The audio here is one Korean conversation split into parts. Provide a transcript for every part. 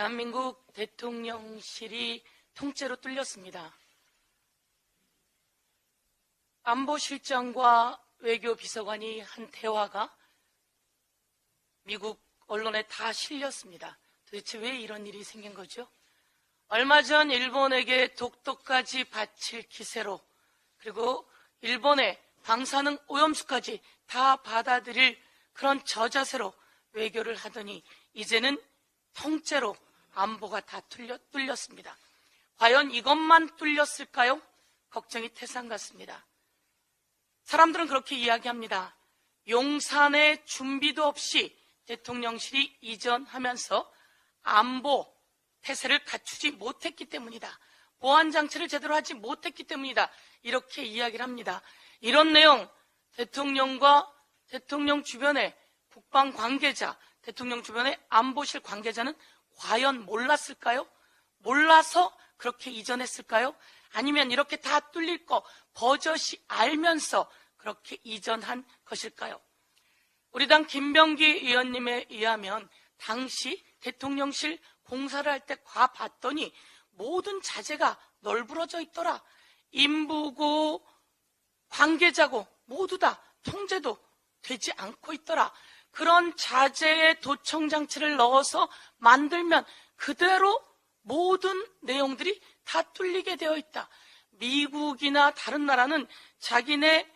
대한민국 대통령실이 통째로 뚫렸습니다. 안보실장과 외교비서관이 한 대화가 미국 언론에 다 실렸습니다. 도대체 왜 이런 일이 생긴 거죠? 얼마 전 일본에게 독도까지 바칠 기세로 그리고 일본의 방사능 오염수까지 다 받아들일 그런 저자세로 외교를 하더니 이제는 통째로 안보가 다 뚫려, 뚫렸습니다. 과연 이것만 뚫렸을까요? 걱정이 태산 같습니다. 사람들은 그렇게 이야기합니다. 용산의 준비도 없이 대통령실이 이전하면서 안보 태세를 갖추지 못했기 때문이다. 보안 장치를 제대로 하지 못했기 때문이다. 이렇게 이야기를 합니다. 이런 내용 대통령과 대통령 주변의 국방 관계자, 대통령 주변의 안보실 관계자는 과연 몰랐을까요? 몰라서 그렇게 이전했을까요? 아니면 이렇게 다 뚫릴 거 버젓이 알면서 그렇게 이전한 것일까요? 우리 당 김병기 의원님에 의하면 당시 대통령실 공사를 할 때 과 봤더니 모든 자재가 널브러져 있더라. 인부고 관계자고 모두 다 통제도 되지 않고 있더라. 그런 자재의 도청 장치를 넣어서 만들면 그대로 모든 내용들이 다 뚫리게 되어 있다. 미국이나 다른 나라는 자기네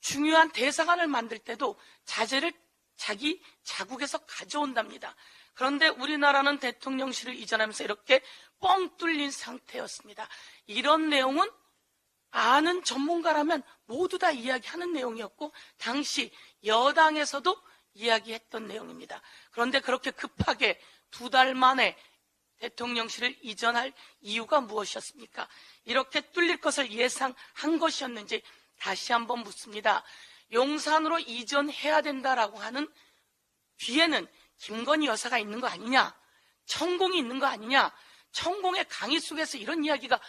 중요한 대사관을 만들 때도 자재를 자기 자국에서 가져온답니다. 그런데 우리나라는 대통령실을 이전하면서 이렇게 뻥 뚫린 상태였습니다. 이런 내용은 아는 전문가라면 모두 다 이야기하는 내용이었고 당시 여당에서도 이야기했던 내용입니다. 그런데 그렇게 급하게 두 달 만에 대통령실을 이전할 이유가 무엇이었습니까? 이렇게 뚫릴 것을 예상한 것이었는지 다시 한번 묻습니다. 용산으로 이전해야 된다라고 하는 뒤에는 김건희 여사가 있는 거 아니냐? 천공이 있는 거 아니냐? 천공의 강의 속에서 이런 이야기가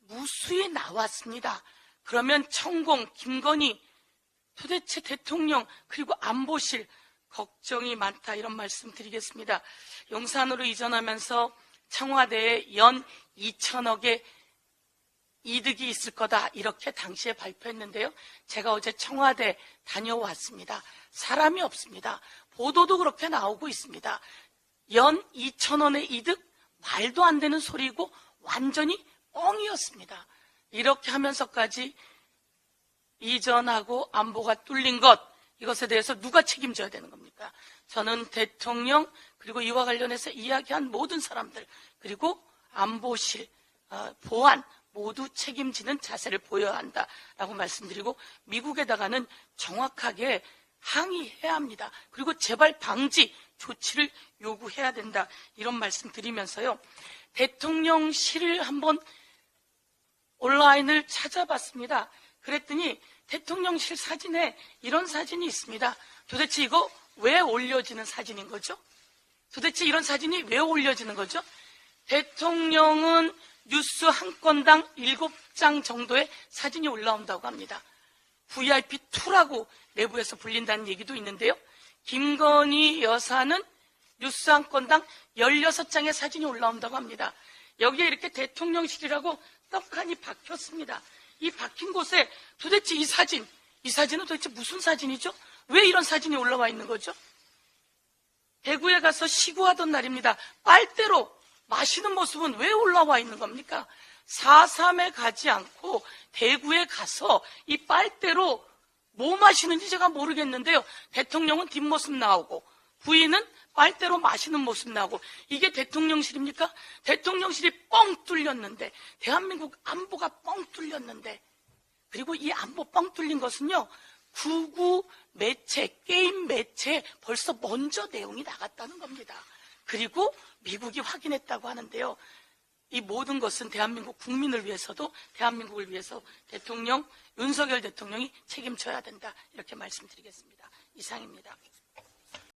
무수히 나왔습니다. 그러면 천공, 김건희, 도대체 대통령, 그리고 안보실, 걱정이 많다 이런 말씀 드리겠습니다. 용산으로 이전하면서 청와대에 연 2천억의 이득이 있을 거다 이렇게 당시에 발표했는데요. 제가 어제 청와대 다녀왔습니다. 사람이 없습니다. 보도도 그렇게 나오고 있습니다. 연 2천 원의 이득 말도 안 되는 소리고 완전히 뻥이었습니다. 이렇게 하면서까지 이전하고 안보가 뚫린 것 이것에 대해서 누가 책임져야 되는 겁니까? 저는 대통령 그리고 이와 관련해서 이야기한 모든 사람들 그리고 안보실 어, 보안 모두 책임지는 자세를 보여야 한다라고 말씀드리고 미국에다가는 정확하게 항의해야 합니다. 그리고 재발 방지 조치를 요구해야 된다. 이런 말씀 드리면서요. 대통령실을 한번 온라인을 찾아봤습니다. 그랬더니 대통령실 사진에 이런 사진이 있습니다. 도대체 이거 왜 올려지는 사진인 거죠? 도대체 이런 사진이 왜 올려지는 거죠? 대통령은 뉴스 한 건당 7장 정도의 사진이 올라온다고 합니다. VIP2라고 내부에서 불린다는 얘기도 있는데요. 김건희 여사는 뉴스 한 건당 16장의 사진이 올라온다고 합니다. 여기에 이렇게 대통령실이라고 떡하니 박혔습니다. 이 박힌 곳에 도대체 이 사진, 이 사진은 도대체 무슨 사진이죠? 왜 이런 사진이 올라와 있는 거죠? 대구에 가서 시구하던 날입니다. 빨대로 마시는 모습은 왜 올라와 있는 겁니까? 4.3에 가지 않고 대구에 가서 이 빨대로 뭐 마시는지 제가 모르겠는데요. 대통령은 뒷모습 나오고 부인은 빨대로 마시는 모습 나오고 이게 대통령실입니까? 대통령실이 뻥 뚫렸는데 대한민국 안보가 뻥 뚫렸는데 그리고 이 안보 뻥 뚫린 것은요. 구구 매체, 게임 매체에 벌써 먼저 내용이 나갔다는 겁니다. 그리고 미국이 확인했다고 하는데요. 이 모든 것은 대한민국 국민을 위해서도 대한민국을 위해서 대통령 윤석열 대통령이 책임져야 된다 이렇게 말씀드리겠습니다. 이상입니다.